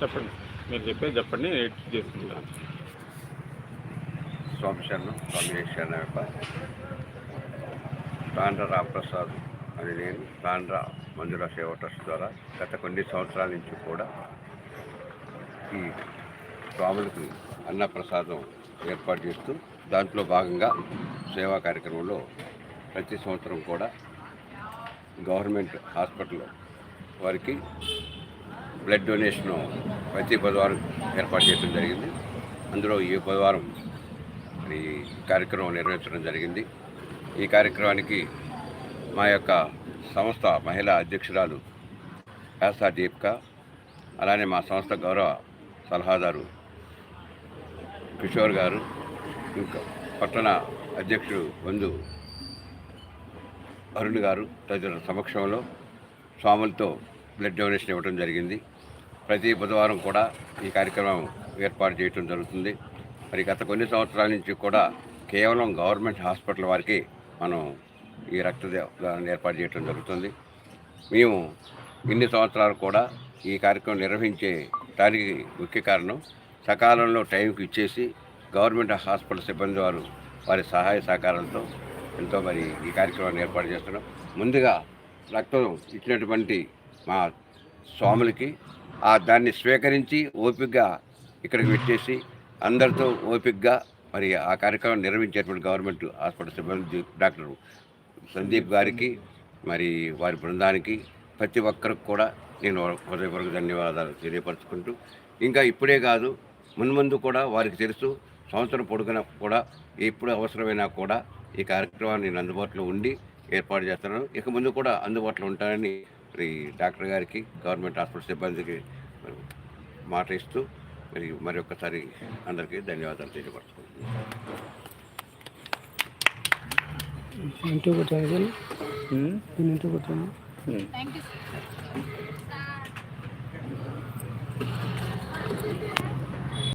చెప్పండి. మీరు చెప్పేది చెప్పండి ఎయిట్ చేసుకుంటాను. స్వామి శరణం స్వామి శరణ తాండ్ర రామప్రసాద్ అని నేను తాండ్ర మంజుల సేవ ట్రస్ట్ ద్వారా గత కొన్ని సంవత్సరాల నుంచి కూడా ఈ స్వాములకు అన్నప్రసాదం ఏర్పాటు చేస్తూ దాంట్లో భాగంగా సేవా కార్యక్రమంలో ప్రతి సంవత్సరం కూడా గవర్నమెంట్ హాస్పిటల్ వారికి బ్లడ్ డొనేషన్ ప్రతి బుధవారం ఏర్పాటు చేయడం జరిగింది. అందులో ఈ బుధవారం మరి ఈ కార్యక్రమం నిర్వహించడం జరిగింది. ఈ కార్యక్రమానికి మా యొక్క సంస్థ మహిళా అధ్యక్షురాలు యాసా దీప్క అలానే మా సంస్థ గౌరవ సలహాదారు కిషోర్ గారు ఇంకా పట్టణ అధ్యక్షుడు బంధు అరుణ్ గారు తదితరుల సమక్షంలో స్వాములతో బ్లడ్ డొనేషన్ ఇవ్వడం జరిగింది. ప్రతి బుధవారం కూడా ఈ కార్యక్రమం ఏర్పాటు చేయటం జరుగుతుంది. మరి గత కొన్ని సంవత్సరాల నుంచి కూడా కేవలం గవర్నమెంట్ హాస్పిటల్ వారికి మనం ఈ రక్తదానాన్ని ఏర్పాటు చేయటం జరుగుతుంది. మేము ఇన్ని సంవత్సరాలు కూడా ఈ కార్యక్రమం నిర్వహించే దానికి ముఖ్య కారణం సకాలంలో టైంకి ఇచ్చేసి గవర్నమెంట్ హాస్పిటల్ సిబ్బంది వారు వారి సహాయ సహకారాలతో ఎంతో మరి ఈ కార్యక్రమాన్ని ఏర్పాటు చేస్తున్నాం. ముందుగా రక్తం ఇచ్చినటువంటి మా స్వాములకి ఆ దాన్ని స్వీకరించి ఓపికగా ఇక్కడికి పెట్టేసి అందరితో ఓపికగా మరి ఆ కార్యక్రమం నిర్వహించేటువంటి గవర్నమెంట్ హాస్పిటల్ సిబ్బంది డాక్టర్ సందీప్ గారికి మరి వారి బృందానికి ప్రతి ఒక్కరికి కూడా నేను హృదయపూర్వక ధన్యవాదాలు తెలియపరచుకుంటూ ఇంకా ఇప్పుడే కాదు మున్ముందు కూడా వారికి తెలుసు సంవత్సరం పొడుగున కూడా ఎప్పుడు అవసరమైనా కూడా ఈ కార్యక్రమాన్ని నేను అందుబాటులో ఉండి ఏర్పాటు చేస్తున్నాను ఇక ముందు కూడా అందుబాటులో ఉంటానని మరి డాక్టర్ గారికి గవర్నమెంట్ హాస్పిటల్ సిబ్బందికి మరి మాట ఇస్తూ మరి మరి ఒక్కసారి అందరికీ ధన్యవాదాలు తెలియపరచుకుంటున్నాను